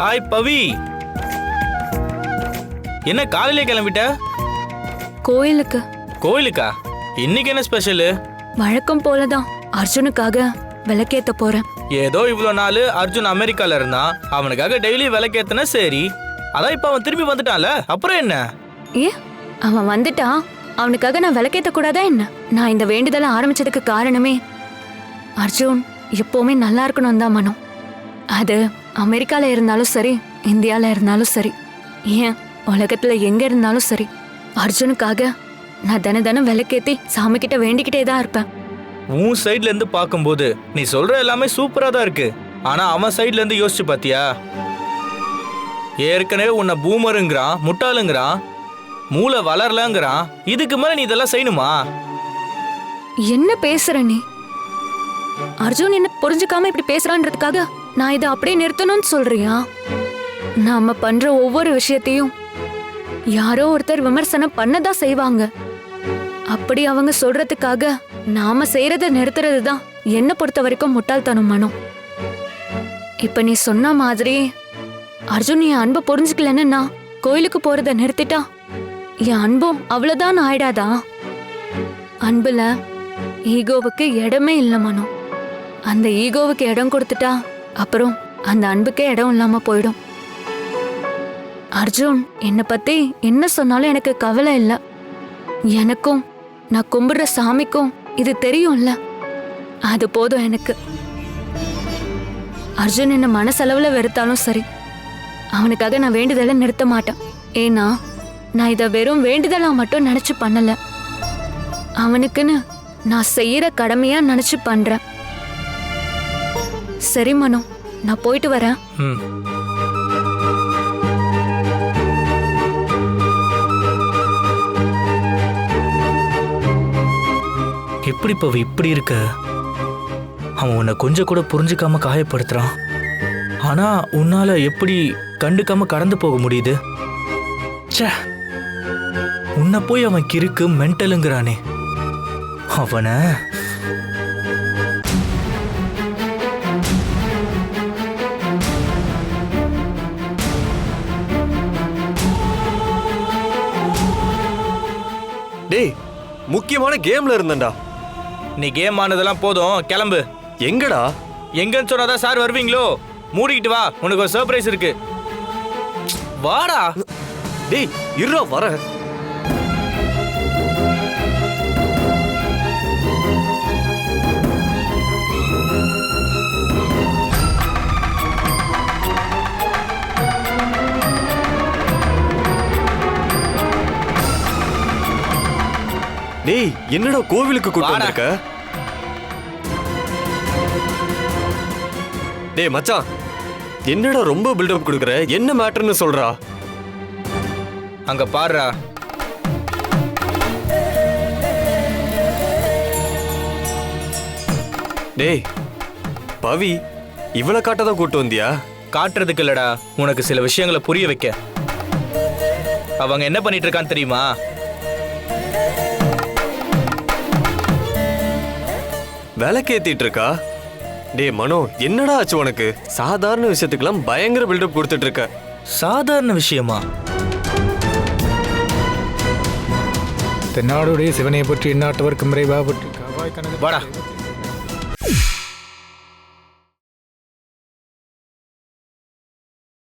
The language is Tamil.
ஹாய் பவி. என்ன காலையிலே கிளம்பிட்ட? கோயிலுக்கு. கோயிலுக்கா? இன்னைக்கு என்ன ஸ்பெஷலு வழக்கம் போலதான். அர்ஜுனுக்காக விளக்கேத்த போறேன். ஏதோ இவ்வளோ நாள் அர்ஜுன் அமெரிக்கால இருந்தான். அவனுக்காக டெய்லி விளக்கேத்தனா சரி. அதான் இப்போ அவன் திரும்பி வந்துட்டான்ல. அப்புறம் என்ன? ஏ அவன் வந்துட்டா அவனுக்காக நான் விளக்கேத்த கூடாதா என்ன? நான் இந்த வேண்டுதலை ஆரம்பிச்சதுக்கு காரணமே அர்ஜுன் எப்பவுமே நல்லா இருக்கணும் தான் மனம் அது அமெரிக்கால இருந்தாலும் சரி இந்தியால இருந்தாலும் சரி ஏன் உலகத்துல எங்க இருந்தாலும் சரி அர்ஜுனுக்காக நான் தின தினம் விளக்கேத்தி சாமி கிட்ட வேண்டிக்கிட்டே தான் இருப்பேன். உன் சைட்ல இருந்து பார்க்கும்போது நீ சொல்ற எல்லாமே சூப்பரா தான் இருக்கு. ஆனா அவன் சைட்ல இருந்து யோசிச்சு பாத்தியா? ஏற்கனவே உன்னை பூமருங்கிறான் முட்டாளுங்கிறான் மூளை வளரலங்கிறான் இதுக்கு மேல நீ இதெல்லாம் செய்யணுமா? என்ன பேசுற நீ? அர்ஜுன் என்ன புரிஞ்சுக்காம இப்படி பேசுறான்றதுக்காக நான் இதை அப்படியே நிறுத்தணும்னு சொல்றியா? நாம பண்ற ஒவ்வொரு விஷயத்தையும் யாரோ ஒருத்தர் விமர்சனம் பண்ணதா செய்வாங்க. அப்படி அவங்க சொல்றதுக்காக நாம செய்யறத நிறுத்துறது தான் என்ன பொறுத்த வரைக்கும் முட்டாள்தனம் மனம் இப்ப நீ சொன்ன மாதிரி அர்ஜுன் என் அன்பை புரிஞ்சுக்கலன்னு நான் கோயிலுக்கு போறத நிறுத்திட்டா என் அன்பும் அவ்வளவுதான் ஆயிடாதா? அன்புல ஈகோவுக்கு இடமே இல்லை மனோ. அந்த ஈகோவுக்கு இடம் கொடுத்துட்டா அப்புறம் அந்த அன்புக்கே இடம் இல்லாம போயிடும். அர்ஜுன் என்னை பத்தி என்ன சொன்னாலும் எனக்கு கவலை இல்லை. எனக்கும் நான் கும்பிடுற சாமிக்கும் இது தெரியும்ல அது போதும் எனக்கு. அர்ஜுன் என்ன மனசளவுல வெறுத்தாலும் சரி. அவனுக்காக நான் வேண்டுதலை நிறுத்த மாட்டேன். ஏன்னா நான் இதை வெறும் வேண்டுதலா மட்டும் நினைச்சு பண்ணல. அவனுக்குன்னு நான் செய்யற கடமையா நினைச்சு பண்றேன். சரி மனோ. நான் போயிட்டு வரேன். ம். எப்படி இப்போ இப்படி இருக்க? அவன் உன்னை கொஞ்சம் கூட புரிஞ்சுக்காம காயப்படுத்துறான். ஆனா உன்னால எப்படி கண்டுக்காம கடந்து போக முடியுது? ச்சே. உன்னை போய் அவன் கிறுக்கு மென்டலுங்கிறானே அவனை டேய் முக்கியமான கேம்ல இருந்தேன்டா. நீ கேம் ஆனதெல்லாம் போதும் கிளம்பு. எங்கடா? எங்கன்னு சொன்னாதான் சார் வருவீங்களோ? மூடிக்கிட்டு வா உனக்கு ஒரு சர்ப்ரைஸ் இருக்கு. வாடா. டேய் இருடா வரேன். டேய் என்னடா கோவிலுக்கு கூட்டு. வந்திருக்க? டேய் மச்சான் என்னடா ரொம்ப பில்டப் கொடுக்குற? என்ன மேட்டர்னு சொல்றா? அங்க பாருடா. டேய் பவி இவளை காட்டதான் கூட்டு வந்தியா? காட்டுறதுக்கு இல்லடா. உனக்கு சில விஷயங்களை புரிய வைக்க. அவங்க என்ன பண்ணிட்டு இருக்கான்னு தெரியுமா? விளக்கேத்திட்டு இருக்கா டேய் மனோ என்னடா ஆச்சு உனக்கு? சாதாரண விஷயத்துக்கெல்லாம் பயங்கர பில்டப் கொடுத்துட்டு இருக்க சாதாரண விஷயமா? தென்னாடுடைய சிவனை பற்றி இந்நாட்டவர்க்கும் இறைவா பற்றி வாடா.